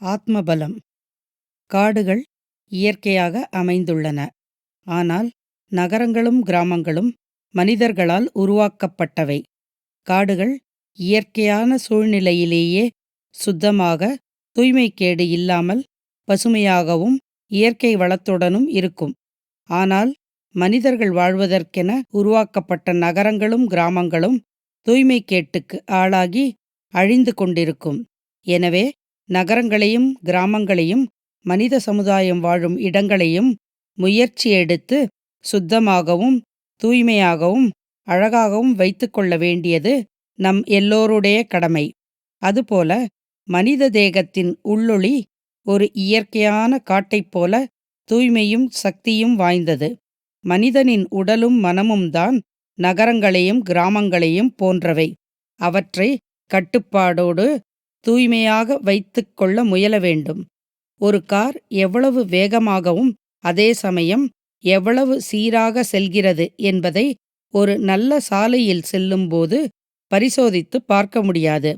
ஆத்மபலம். காடுகள் இயற்கையாக அமைந்துள்ளன. ஆனால் நகரங்களும் கிராமங்களும் மனிதர்களால் உருவாக்கப்பட்டவை. காடுகள் இயற்கையான சூழ்நிலையிலேயே சுத்தமாக தூய்மைக்கேடு இல்லாமல் பசுமையாகவும் இயற்கை வளத்துடனும் இருக்கும். ஆனால் மனிதர்கள் வாழ்வதற்கென உருவாக்கப்பட்ட நகரங்களும் கிராமங்களும் தூய்மைக்கேட்டுக்கு ஆளாகி அழிந்து கொண்டிருக்கும். எனவே நகரங்களையும் கிராமங்களையும் மனித சமுதாயம் வாழும் இடங்களையும் முயற்சி எடுத்து சுத்தமாகவும் தூய்மையாகவும் அழகாகவும் வைத்துக்கொள்ள வேண்டியது நம் எல்லோருடைய கடமை. அதுபோல மனித தேகத்தின் உள்ளொளி ஒரு இயற்கையான காட்டைப் போல தூய்மையும் சக்தியும் வாய்ந்தது. மனிதனின் உடலும் மனமும் தான் நகரங்களையும் கிராமங்களையும் போன்றவை. அவற்றை கட்டுப்பாடோடு தூய்மையாக வைத்துக் கொள்ள முயல வேண்டும். ஒரு கார் எவ்வளவு வேகமாகவும் அதே சமயம் எவ்வளவு சீராக செல்கிறது என்பதை ஒரு நல்ல சாலையில் செல்லும்போது பரிசோதித்து பார்க்க முடியாது.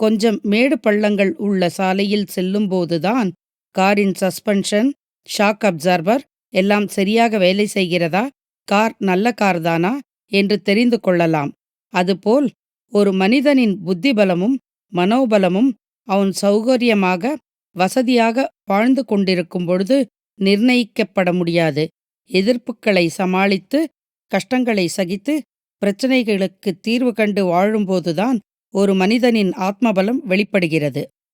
கொஞ்சம் மேடு பள்ளங்கள் உள்ள சாலையில் செல்லும்போதுதான் காரின் சஸ்பென்ஷன் ஷாக் அப்சர்வர் எல்லாம் சரியாக வேலை செய்கிறதா? கார் நல்ல கார்தானா? என்று தெரிந்து கொள்ளலாம். அதுபோல் ஒரு மனிதனின் புத்திபலமும் மனோபலமும் அவன் சௌகரியமாக வசதியாக வாழ்ந்து கொண்டிருக்கும் பொழுது நிர்ணயிக்கப்பட முடியாது. எதிர்ப்புகளை சமாளித்து கஷ்டங்களை சகித்து பிரச்சனைகளுக்கு தீர்வு கண்டு வாழும்போதுதான் ஒரு மனிதனின் ஆத்மபலம் வெளிப்படுகிறது.